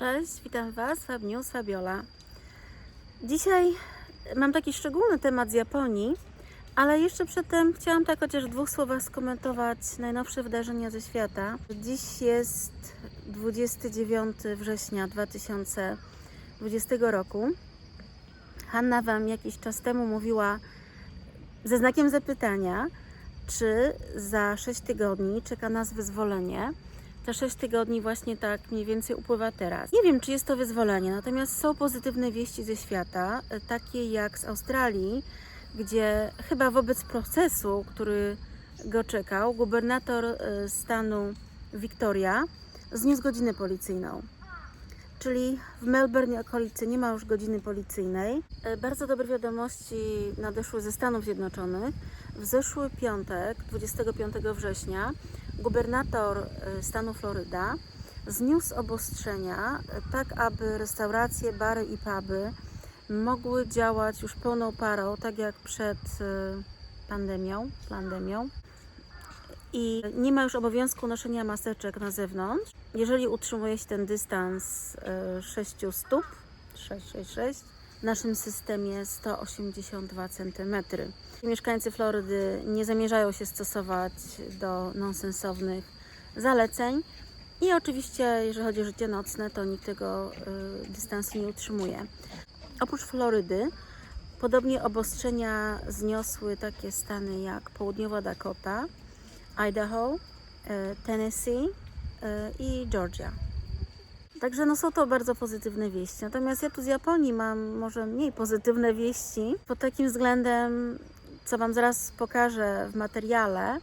Cześć, witam Was, Fab News, Fabiola. Dzisiaj mam taki szczególny temat z Japonii, ale jeszcze przedtem chciałam tak chociaż w dwóch słowach skomentować najnowsze wydarzenia ze świata. Dziś jest 29 września 2020 roku. Hanna Wam jakiś czas temu mówiła ze znakiem zapytania, czy za 6 tygodni czeka nas wyzwolenie. Te 6 tygodni właśnie tak mniej więcej upływa teraz. Nie wiem, czy jest to wyzwolenie, natomiast są pozytywne wieści ze świata, e, takie jak z Australii, gdzie chyba wobec procesu, który go czekał, gubernator e, stanu Victoria zniósł godzinę policyjną. Czyli w Melbourne okolicy nie ma już godziny policyjnej. E, Bardzo dobre wiadomości nadeszły ze Stanów Zjednoczonych. W zeszły piątek, 25 września, gubernator e, stanu Floryda zniósł obostrzenia, e, tak aby restauracje, bary i puby mogły działać już pełną parą, tak jak przed e, pandemią, pandemią. I nie ma już obowiązku noszenia maseczek na zewnątrz. Jeżeli utrzymuje się ten dystans e, 6 stóp, 666, w naszym systemie 182 cm. Mieszkańcy Florydy nie zamierzają się stosować do nonsensownych zaleceń. I oczywiście, jeżeli chodzi o życie nocne, to nikt tego y, dystansu nie utrzymuje. Oprócz Florydy, podobnie obostrzenia zniosły takie stany jak Południowa Dakota, Idaho, y, Tennessee y, i Georgia. Także no są to bardzo pozytywne wieści. Natomiast ja tu z Japonii mam może mniej pozytywne wieści pod takim względem, co Wam zaraz pokażę w materiale.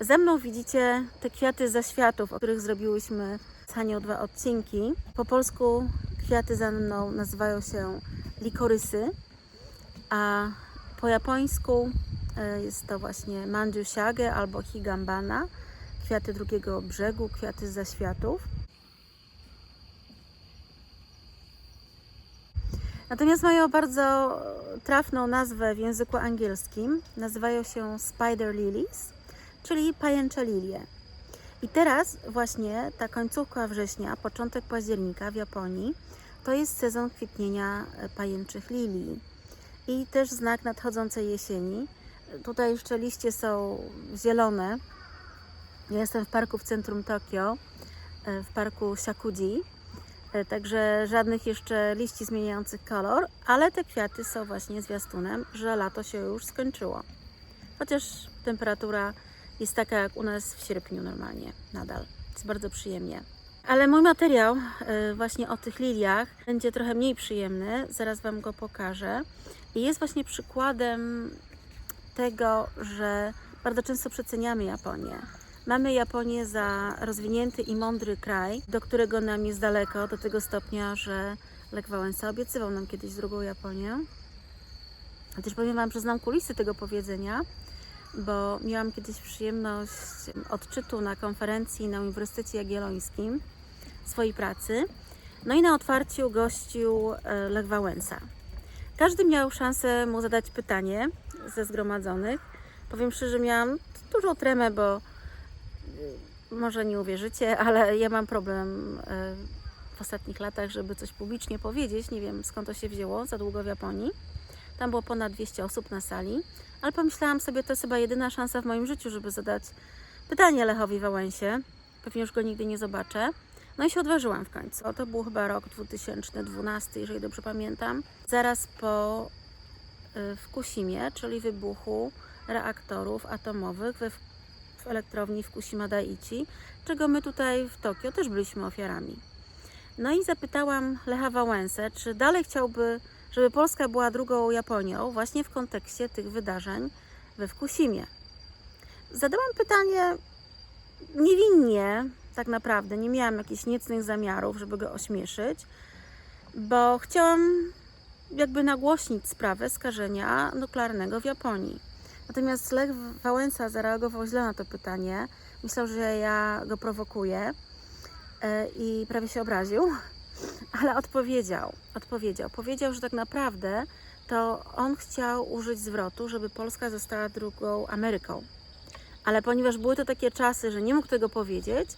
Ze mną widzicie te kwiaty zaświatów, o których zrobiłyśmy z Hanią dwa odcinki. Po polsku kwiaty za mną nazywają się likorysy, a po japońsku e, jest to właśnie manjushage albo higambana, kwiaty drugiego brzegu, kwiaty zaświatów. Natomiast mają bardzo trafną nazwę w języku angielskim. Nazywają się Spider Lilies, czyli pajęcze lilie. I teraz właśnie ta końcówka września, początek października w Japonii to jest sezon kwitnienia pajęczych lilii i też znak nadchodzącej jesieni. Tutaj jeszcze liście są zielone. Ja jestem w parku w centrum Tokio, e, w parku Shakuji. E, Także żadnych jeszcze liści zmieniających kolor, ale te kwiaty są właśnie zwiastunem, że lato się już skończyło. Chociaż temperatura jest taka jak u nas w sierpniu normalnie, nadal. Jest bardzo przyjemnie. Ale mój materiał e, właśnie o tych liliach będzie trochę mniej przyjemny, zaraz Wam go pokażę. I jest właśnie przykładem tego, że bardzo często przeceniamy Japonię. Mamy Japonię za rozwinięty i mądry kraj, do którego nam jest daleko, do tego stopnia, że Lech Wałęsa obiecywał nam kiedyś drugą Japonię. A też powiem Wam, że znam kulisy tego powiedzenia, bo miałam kiedyś przyjemność odczytu na konferencji na Uniwersytecie Jagiellońskim swojej pracy. No i na otwarciu gościł e, Lech Wałęsa. Każdy miał szansę mu zadać pytanie ze zgromadzonych. Powiem szczerze, miałam dużą tremę, bo może nie uwierzycie, ale ja mam problem y, w ostatnich latach, żeby coś publicznie powiedzieć. Nie wiem skąd to się wzięło, za długo w Japonii. Tam było ponad 200 osób na sali, ale pomyślałam sobie, to jest chyba jedyna szansa w moim życiu, żeby zadać pytanie Lechowi Wałęsie. Pewnie już go nigdy nie zobaczę. No i się odważyłam w końcu. To był chyba rok 2012, jeżeli dobrze pamiętam. Zaraz po y, Fukushimie, czyli wybuchu reaktorów atomowych we, w elektrowni Fukushima Daiichi, czego my tutaj w Tokio też byliśmy ofiarami. No i zapytałam Lecha Wałęsę, czy dalej chciałby, żeby Polska była drugą Japonią, właśnie w kontekście tych wydarzeń we Fukushimie. Zadałam pytanie niewinnie, tak naprawdę, nie miałam jakichś niecnych zamiarów, żeby go ośmieszyć, bo chciałam jakby nagłośnić sprawę skażenia nuklearnego w Japonii. Natomiast Lech Wałęsa zareagował źle na to pytanie. Myślał, że ja go prowokuję e, i prawie się obraził, ale odpowiedział. Odpowiedział. Powiedział, że tak naprawdę to on chciał użyć zwrotu, żeby Polska została drugą Ameryką. Ale ponieważ były to takie czasy, że nie mógł tego powiedzieć,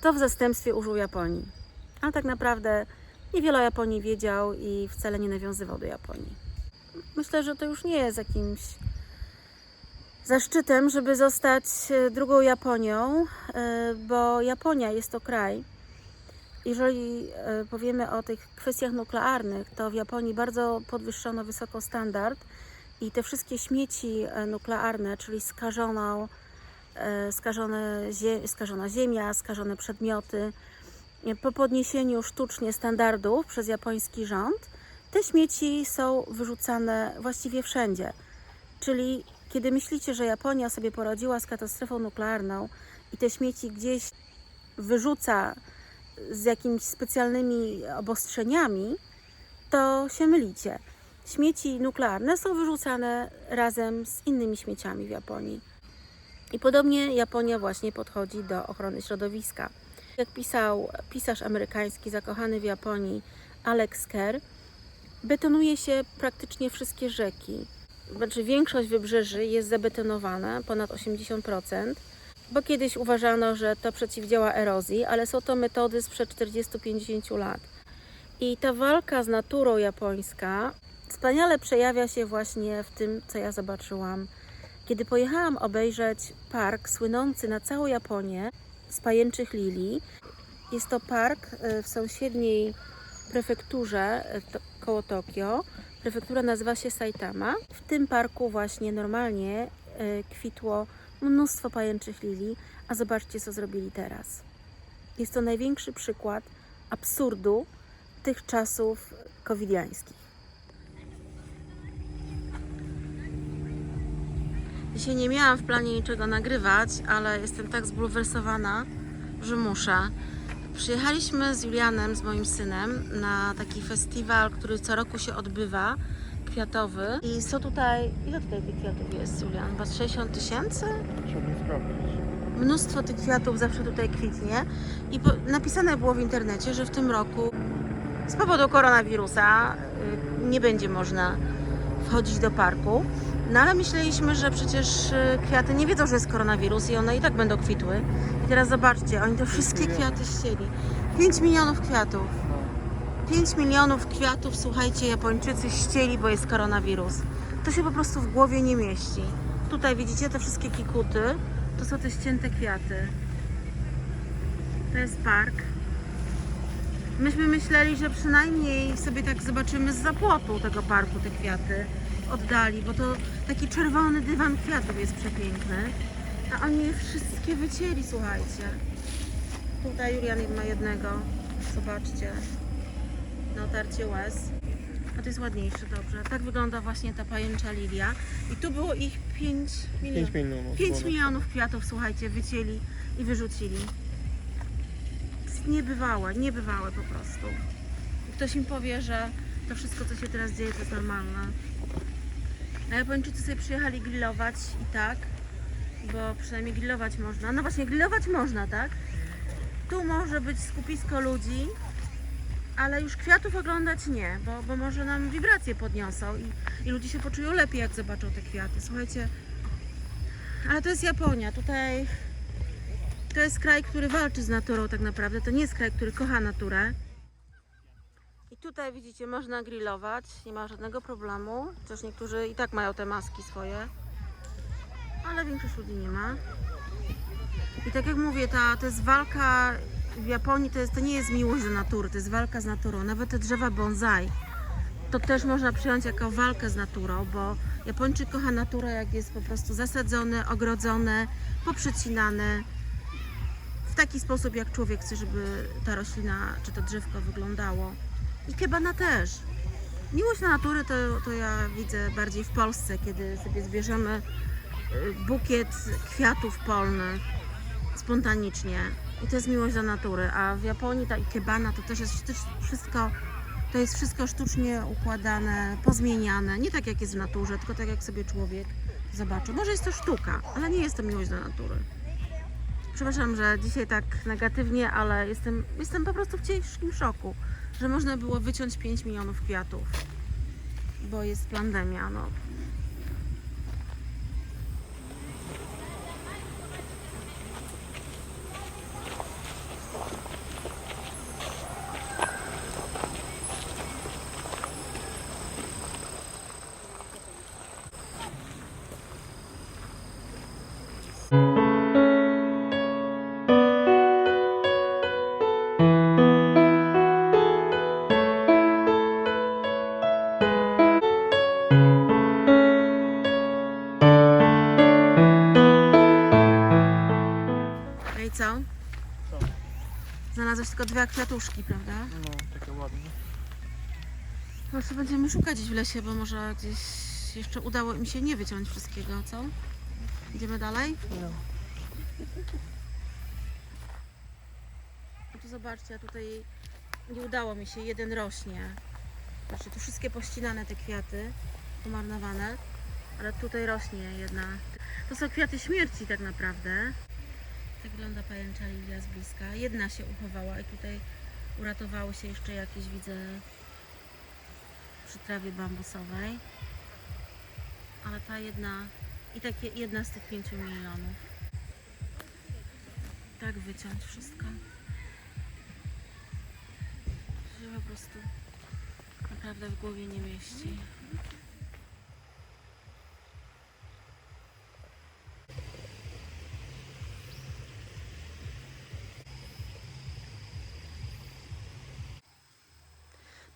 to w zastępstwie użył Japonii. Ale tak naprawdę niewiele o Japonii wiedział i wcale nie nawiązywał do Japonii. Myślę, że to już nie jest jakimś zaszczytem, żeby zostać e, drugą Japonią, e, bo Japonia jest to kraj. Jeżeli e, powiemy o tych kwestiach nuklearnych, to w Japonii bardzo podwyższono wysoko standard i te wszystkie śmieci nuklearne, czyli skażoną, skażone zie, skażona ziemia, skażone przedmioty, po podniesieniu sztucznie standardów przez japoński rząd, te śmieci są wyrzucane właściwie wszędzie. Czyli kiedy myślicie, że Japonia sobie poradziła z katastrofą nuklearną i te śmieci gdzieś wyrzuca z jakimiś specjalnymi obostrzeniami, to się mylicie. Śmieci nuklearne są wyrzucane razem z innymi śmieciami w Japonii. I podobnie Japonia właśnie podchodzi do ochrony środowiska. Jak pisał pisarz amerykański zakochany w Japonii Alex Kerr, betonuje się praktycznie wszystkie rzeki. Znaczy większość wybrzeży jest zabetonowana, ponad 80%, bo kiedyś uważano, że to przeciwdziała erozji, ale są to metody sprzed 40-50 lat. I ta walka z naturą japońska wspaniale przejawia się właśnie w tym, co ja zobaczyłam. Kiedy pojechałam obejrzeć park słynący na całą Japonię z pajęczych lilii, jest to park e, w sąsiedniej prefekturze e, koło Tokio. Prefektura nazywa się Saitama. W tym parku właśnie normalnie e, kwitło mnóstwo pajęczych lilii, a zobaczcie, co zrobili teraz. Jest to największy przykład absurdu tych czasów covidiańskich. Dzisiaj nie miałam w planie niczego nagrywać, ale jestem tak zbulwersowana, że muszę. Przyjechaliśmy z Julianem, z moim synem, na taki festiwal, który co roku się odbywa, kwiatowy. I są tutaj, ile tutaj tych kwiatów jest, Julian? Chyba z 60 tysięcy? Mnóstwo tych kwiatów zawsze tutaj kwitnie. I po, napisane było w internecie, że w tym roku z powodu koronawirusa y, nie będzie można wchodzić do parku. No ale myśleliśmy, że przecież y, kwiaty nie wiedzą, że jest koronawirus i one i tak będą kwitły. I teraz zobaczcie, oni te wszystkie kwiaty ścieli. 5 milionów kwiatów. 5 milionów kwiatów, słuchajcie, Japończycy ścieli, bo jest koronawirus. To się po prostu w głowie nie mieści. Tutaj widzicie te wszystkie kikuty, to są te ścięte kwiaty. To jest park. Myśmy myśleli, że przynajmniej sobie tak zobaczymy z zapłotu tego parku te kwiaty oddali, bo to taki czerwony dywan kwiatów jest przepiękny. A oni je wszystkie wycięli, słuchajcie. Tutaj Julian ma jednego. Zobaczcie. Na otarcie łez. A to jest ładniejszy, dobrze. Tak wygląda właśnie ta pajęcza lilia. I tu było ich 5 milionów. 5 milionów. 5 było. milionów kwiatów, słuchajcie, wycięli i wyrzucili. Niebywałe, niebywałe po prostu. I Ktoś mi powie, że to wszystko, co się teraz dzieje, to jest normalne. A Japończycy sobie przyjechali grillować i tak, bo przynajmniej grillować można. No właśnie, grillować można, tak? Tu może być skupisko ludzi, ale już kwiatów oglądać nie, bo, bo może nam wibracje podniosą i, i ludzie się poczują lepiej, jak zobaczą te kwiaty. Słuchajcie, ale to jest Japonia. Tutaj to jest kraj, który walczy z naturą tak naprawdę. To nie jest kraj, który kocha naturę. Tutaj widzicie, można grillować, nie ma żadnego problemu. Chociaż niektórzy i tak mają te maski swoje. Ale większość ludzi nie ma. I tak jak mówię, ta, to jest walka w Japonii, to, jest, to nie jest miłość do natury, to jest walka z naturą. Nawet te drzewa bonsai to też można przyjąć jako walkę z naturą, bo Japończyk kocha naturę, jak jest po prostu zasadzone, ogrodzone, poprzecinane w taki sposób, jak człowiek chce, żeby ta roślina czy to drzewko wyglądało. I też. Miłość do natury to, to ja widzę bardziej w Polsce, kiedy sobie zbierzemy y, bukiet kwiatów polnych spontanicznie. I to jest miłość do natury. A w Japonii ta ikebana to też jest wszystko to jest wszystko sztucznie układane, pozmieniane. Nie tak jak jest w naturze, tylko tak jak sobie człowiek zobaczy. Może jest to sztuka, ale nie jest to miłość do natury. Przepraszam, że dzisiaj tak negatywnie, ale jestem, jestem po prostu w ciężkim szoku, że można było wyciąć 5 milionów kwiatów, bo jest pandemia. No. Znalazłeś tylko dwie kwiatuszki, prawda? No, takie ładne. To będziemy szukać gdzieś w lesie, bo może gdzieś jeszcze udało im się nie wyciąć wszystkiego, co? Idziemy dalej? No. Tu zobaczcie, tutaj nie udało mi się, jeden rośnie. Znaczy tu wszystkie pościnane te kwiaty, umarnowane, ale tutaj rośnie jedna. To są kwiaty śmierci tak naprawdę. Tak wygląda pajęcza lilia z bliska. Jedna się uchowała i tutaj uratowały się jeszcze jakieś, widzę, przy trawie bambusowej. Ale ta jedna i takie jedna z tych pięciu milionów. Tak wyciąć wszystko. Że po prostu naprawdę w głowie nie mieści.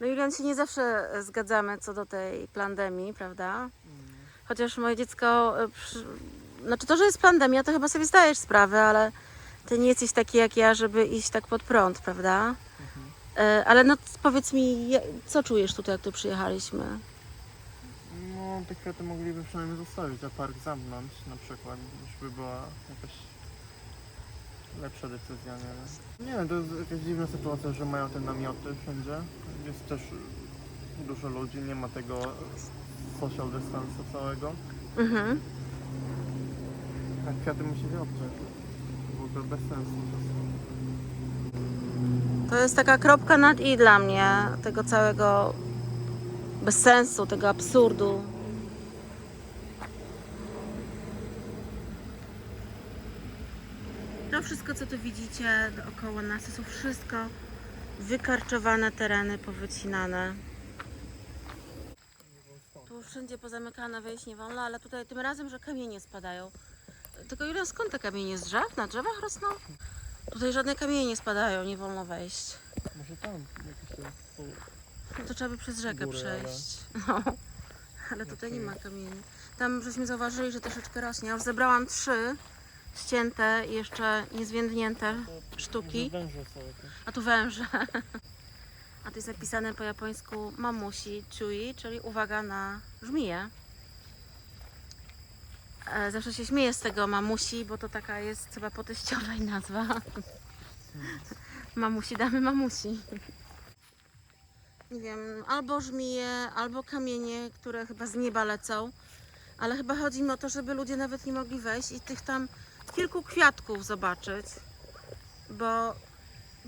No Julian, się nie zawsze e, zgadzamy co do tej pandemii, prawda? Chociaż moje dziecko, e, przy... znaczy to, że jest pandemia, to chyba sobie zdajesz sprawę, ale ty nie jesteś taki jak ja, żeby iść tak pod prąd, prawda? E, Ale no powiedz mi, co czujesz tutaj, jak tu przyjechaliśmy? No, te kwiaty mogliby przynajmniej zostawić, a park zamknąć na przykład, już by była jakaś lepsza decyzja, nie wiem. Nie wiem, to jest jakaś dziwna sytuacja, że mają te namioty wszędzie. Jest też dużo ludzi, nie ma tego social distance'u całego. Mhm. A kwiaty musieli obciąć. W ogóle bez sensu. To jest taka kropka nad i dla mnie, tego całego bez sensu, tego absurdu. To wszystko, co tu widzicie dookoła nas, to są wszystko wykarczowane tereny, powycinane. Tu wszędzie pozamykane, wejść nie wolno, ale tutaj tym razem, że kamienie spadają. Tylko Julian, skąd te kamienie z drzew? Na drzewach rosną? Tutaj żadne kamienie nie spadają, nie wolno wejść. Może tam jakieś są No to trzeba by przez rzekę Góry, ale- przejść. No. Ale tutaj nie ma kamieni. Tam żeśmy zauważyli, że troszeczkę rośnie. Ja już zebrałam trzy ścięte i jeszcze niezwiędnięte sztuki. Jakieś. A tu węże. A tu jest napisane po japońsku mamusi chui, czyli uwaga na żmiję. E, Zawsze się śmieję z tego mamusi, bo to taka jest chyba po teściowej nazwa. Mamusi damy mamusi. Nie wiem, albo żmije, albo kamienie, które chyba z nieba lecą. Ale chyba chodzi mi o to, żeby ludzie nawet nie mogli wejść i tych tam kilku kwiatków zobaczyć. Bo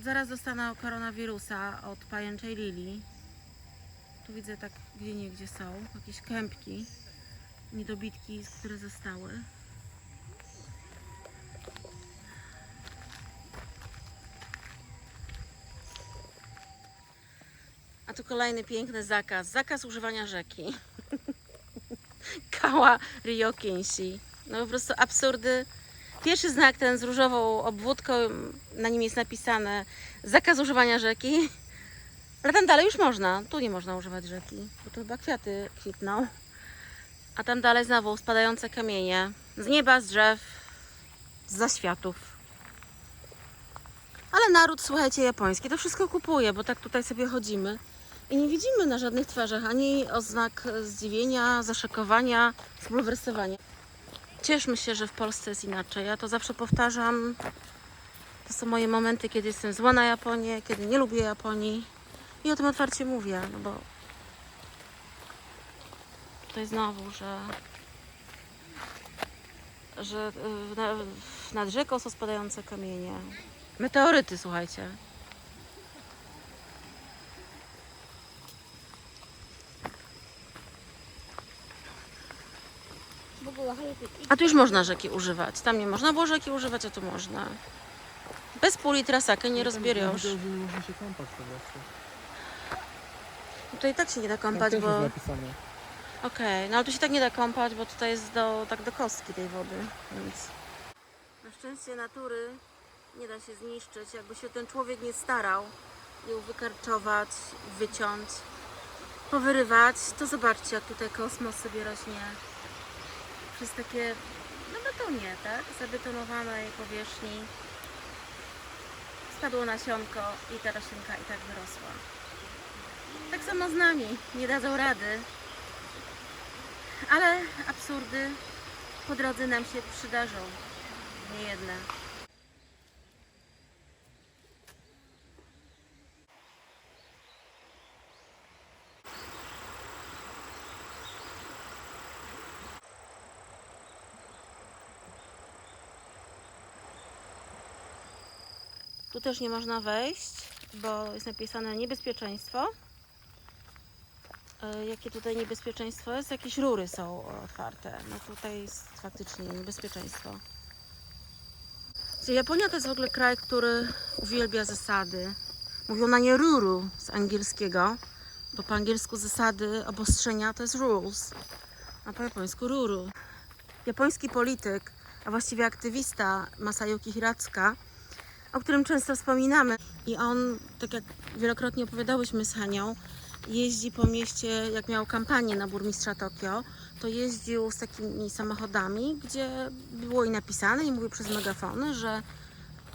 zaraz dostanę koronawirusa od pajęczej lilii. Tu widzę tak gdzie nie gdzie są jakieś kępki, niedobitki, które zostały. A tu kolejny piękny zakaz. Zakaz używania rzeki. Kała Ryokinshi. No po prostu absurdy. Pierwszy znak, ten z różową obwódką, na nim jest napisane zakaz używania rzeki. Ale tam dalej już można. Tu nie można używać rzeki, bo tu chyba kwiaty kwitną. A tam dalej znowu spadające kamienie. Z nieba, z drzew, z zaświatów. Ale naród, słuchajcie, japoński to wszystko kupuje, bo tak tutaj sobie chodzimy. I nie widzimy na żadnych twarzach ani oznak zdziwienia, zaszokowania, zbulwersowania. Cieszmy się, że w Polsce jest inaczej. Ja to zawsze powtarzam. To są moje momenty, kiedy jestem zła na Japonię, kiedy nie lubię Japonii. I o tym otwarcie mówię, no bo tutaj znowu, że że y, na, nad rzeką są spadające kamienie. Meteoryty, słuchajcie. A tu już można rzeki używać. Tam nie można było rzeki używać, a tu można. Bez pół litra sake nie rozbierasz. Można się kąpać po prostu. Tutaj tak się nie da kąpać, też bo... Okej, no ale tu się tak nie da kąpać, bo tutaj jest do, tak do kostki tej wody, więc... Na szczęście natury nie da się zniszczyć, jakby się ten człowiek nie starał ją wykarczować, wyciąć, powyrywać, to zobaczcie jak tutaj kosmos sobie rośnie przez takie, no betonie, tak, zabetonowanej powierzchni. spadło nasionko i ta roślinka i tak wyrosła. Tak samo z nami, nie dadzą rady. Ale absurdy po drodze nam się przydarzą. Nie Tu też nie można wejść, bo jest napisane niebezpieczeństwo. E, Jakie tutaj niebezpieczeństwo jest? Jakieś rury są otwarte. No tutaj jest faktycznie niebezpieczeństwo. Japonia to jest w ogóle kraj, który uwielbia zasady. Mówią na nie ruru z angielskiego, bo po angielsku zasady, obostrzenia to jest rules, a po japońsku ruru. Japoński polityk, a właściwie aktywista Masayuki Hiracka, o którym często wspominamy. I on, tak jak wielokrotnie opowiadałyśmy z Hanią, jeździ po mieście, jak miał kampanię na burmistrza Tokio, to jeździł z takimi samochodami, gdzie było i napisane i mówił przez megafony, że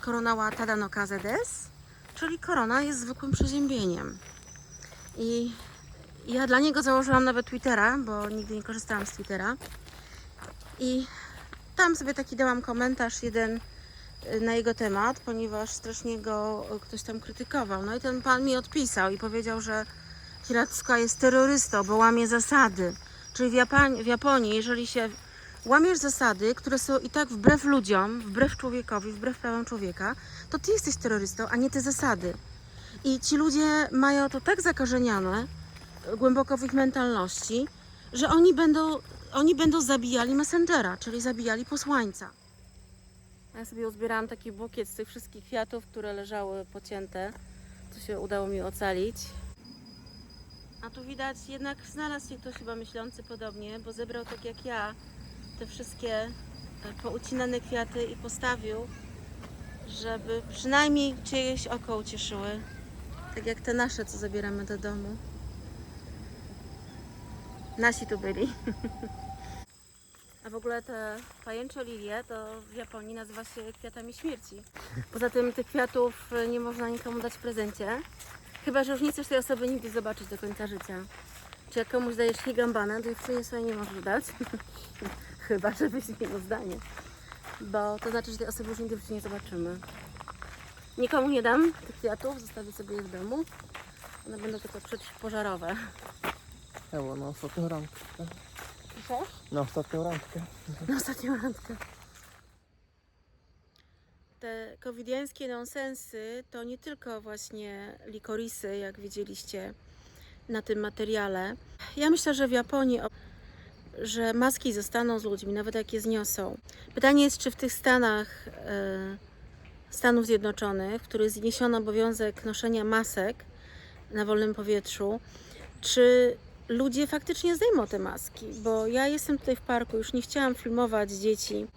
korona wa tada no des, czyli korona jest zwykłym przeziębieniem. I ja dla niego założyłam nawet Twittera, bo nigdy nie korzystałam z Twittera. I tam sobie taki dałam komentarz jeden na jego temat, ponieważ strasznie go y, ktoś tam krytykował. No i ten pan mi odpisał i powiedział, że Hiracka jest terrorystą, bo łamie zasady. Czyli w, Japan- w Japonii, jeżeli się łamiesz zasady, które są i tak wbrew ludziom, wbrew człowiekowi, wbrew prawom człowieka, to ty jesteś terrorystą, a nie te zasady. I ci ludzie mają to tak zakorzenione y, głęboko w ich mentalności, że oni będą, oni będą zabijali messengera, czyli zabijali posłańca. Ja sobie uzbierałam taki bukiet z tych wszystkich kwiatów, które leżały pocięte. To się udało mi ocalić. A tu widać, jednak znalazł się ktoś chyba myślący podobnie, bo zebrał tak jak ja te wszystkie e, poucinane kwiaty i postawił, żeby przynajmniej czyjeś oko ucieszyły. Tak jak te nasze, co zabieramy do domu. Nasi tu byli. W ogóle te pajęcze lilie to w Japonii nazywa się kwiatami śmierci. Poza tym tych kwiatów e, nie można nikomu dać w prezencie. Chyba, że już nie chcesz tej osoby nigdy zobaczyć do końca życia. Czy jak komuś dajesz higambana, to już sobie nie możesz dać. Chyba, że wyśmiło zdanie. Bo to znaczy, że tej osoby już nigdy w nie zobaczymy. Nikomu nie dam tych kwiatów, zostawię sobie je w domu. One będą tylko przeciwpożarowe. Ewo, na ostatnią Proszę? Na ostatnią randkę. Na ostatnią randkę. Te covidiańskie nonsensy to nie tylko właśnie likorisy, jak widzieliście na tym materiale. Ja myślę, że w Japonii, że maski zostaną z ludźmi, nawet jak je zniosą. Pytanie jest, czy w tych Stanach e, Stanów Zjednoczonych, w których zniesiono obowiązek noszenia masek na wolnym powietrzu, czy ludzie faktycznie zdejmą te maski, bo ja jestem tutaj w parku, już nie chciałam filmować dzieci.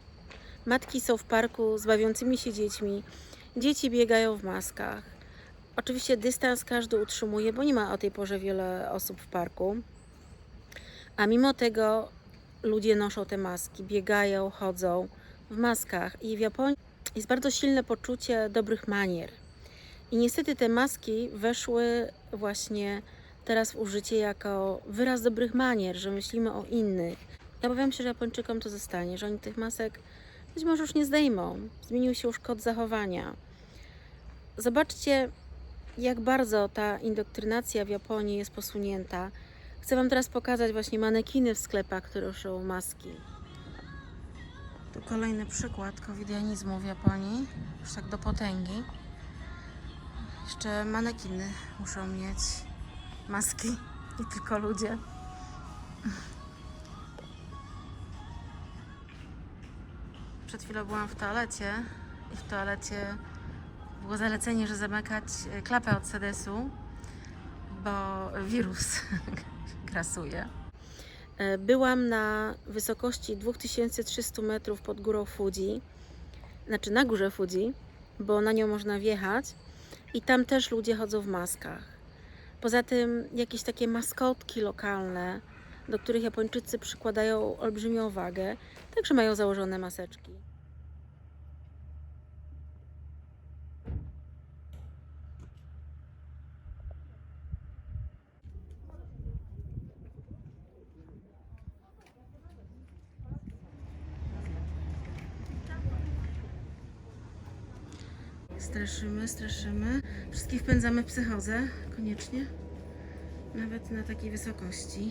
Matki są w parku z bawiącymi się dziećmi. Dzieci biegają w maskach. Oczywiście dystans każdy utrzymuje, bo nie ma o tej porze wiele osób w parku. A mimo tego ludzie noszą te maski, biegają, chodzą w maskach. I w Japonii jest bardzo silne poczucie dobrych manier. I niestety te maski weszły właśnie teraz w użycie jako wyraz dobrych manier, że myślimy o innych. Ja obawiam się, że Japończykom to zostanie, że oni tych masek być może już nie zdejmą. Zmienił się już kod zachowania. Zobaczcie, jak bardzo ta indoktrynacja w Japonii jest posunięta. Chcę Wam teraz pokazać właśnie manekiny w sklepach, które noszą maski. Tu kolejny przykład covidianizmu w Japonii, już tak do potęgi. Jeszcze manekiny muszą mieć maski, nie tylko ludzie. Przed chwilą byłam w toalecie i w toalecie było zalecenie, że zamykać e, klapę od sedesu, bo wirus grasuje. E, Byłam na wysokości 2300 metrów pod górą Fuji, znaczy na górze Fuji, bo na nią można wjechać i tam też ludzie chodzą w maskach. Poza tym jakieś takie maskotki lokalne, do których Japończycy przykładają olbrzymią wagę, także mają założone maseczki. Straszymy, straszymy. Wszystkich wpędzamy w psychozę, koniecznie. Nawet na takiej wysokości.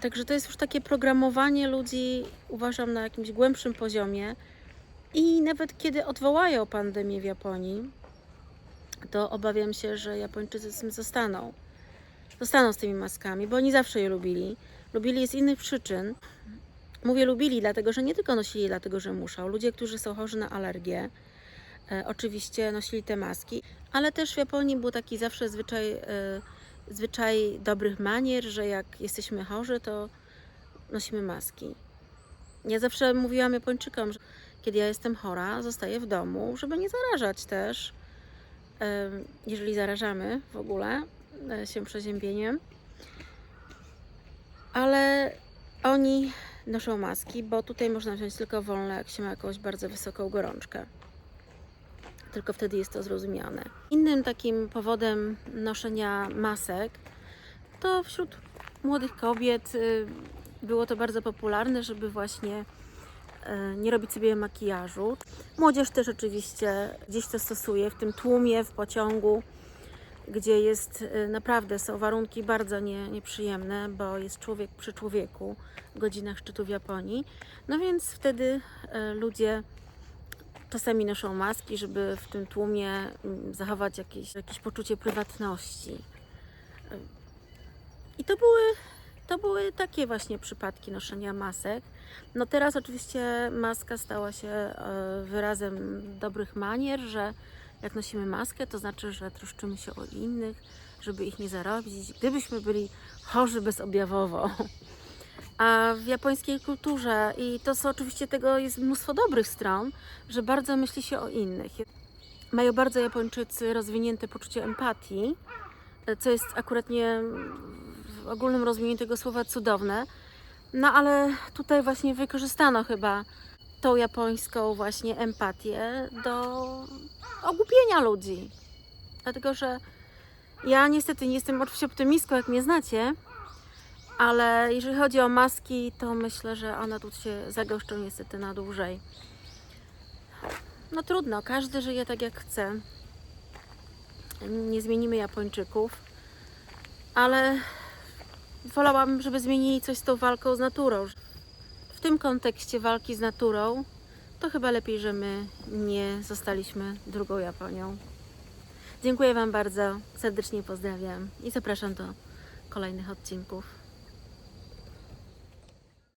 Także to jest już takie programowanie ludzi, uważam, na jakimś głębszym poziomie. I nawet kiedy odwołają pandemię w Japonii, to obawiam się, że Japończycy z tym zostaną. Zostaną z tymi maskami, bo oni zawsze je lubili. Lubili je z innych przyczyn. Mówię lubili, dlatego że nie tylko nosili, dlatego że muszą. Ludzie, którzy są chorzy na alergię, e, oczywiście nosili te maski, ale też w Japonii był taki zawsze zwyczaj, e, zwyczaj dobrych manier, że jak jesteśmy chorzy, to nosimy maski. Ja zawsze mówiłam Japończykom, że kiedy ja jestem chora, zostaję w domu, żeby nie zarażać też, e, jeżeli zarażamy w ogóle się przeziębieniem. Ale oni noszą maski, bo tutaj można wziąć tylko wolne, jak się ma jakąś bardzo wysoką gorączkę. Tylko wtedy jest to zrozumiane. Innym takim powodem noszenia masek to wśród młodych kobiet y, było to bardzo popularne, żeby właśnie y, nie robić sobie makijażu. Młodzież też oczywiście gdzieś to stosuje w tym tłumie, w pociągu, gdzie jest y, naprawdę są warunki bardzo nie, nieprzyjemne, bo jest człowiek przy człowieku w godzinach szczytu w Japonii. No więc wtedy y, ludzie czasami noszą maski, żeby w tym tłumie mm, zachować jakieś, jakieś poczucie prywatności. Y, I to były, to były takie właśnie przypadki noszenia masek. No teraz oczywiście maska stała się wyrazem dobrych manier, że jak nosimy maskę, to znaczy, że troszczymy się o innych, żeby ich nie zarobić. Gdybyśmy byli chorzy bezobjawowo. A w japońskiej kulturze, i to co oczywiście tego jest mnóstwo dobrych stron, że bardzo myśli się o innych. Mają bardzo Japończycy rozwinięte poczucie empatii, co jest akurat nie w ogólnym rozumieniu tego słowa cudowne. No ale tutaj właśnie wykorzystano chyba tą japońską właśnie empatię do ogłupienia ludzi. Dlatego, że ja niestety nie jestem oczywiście optymistką, jak mnie znacie, ale jeżeli chodzi o maski, to myślę, że one tu się zagęszczą niestety na dłużej. No trudno, każdy żyje tak jak chce. Nie zmienimy Japończyków, ale wolałabym, żeby zmienili coś z tą walką z naturą. Tym kontekście walki z naturą, to chyba lepiej, że my nie zostaliśmy drugą Japonią. Dziękuję Wam bardzo, serdecznie pozdrawiam i zapraszam do kolejnych odcinków.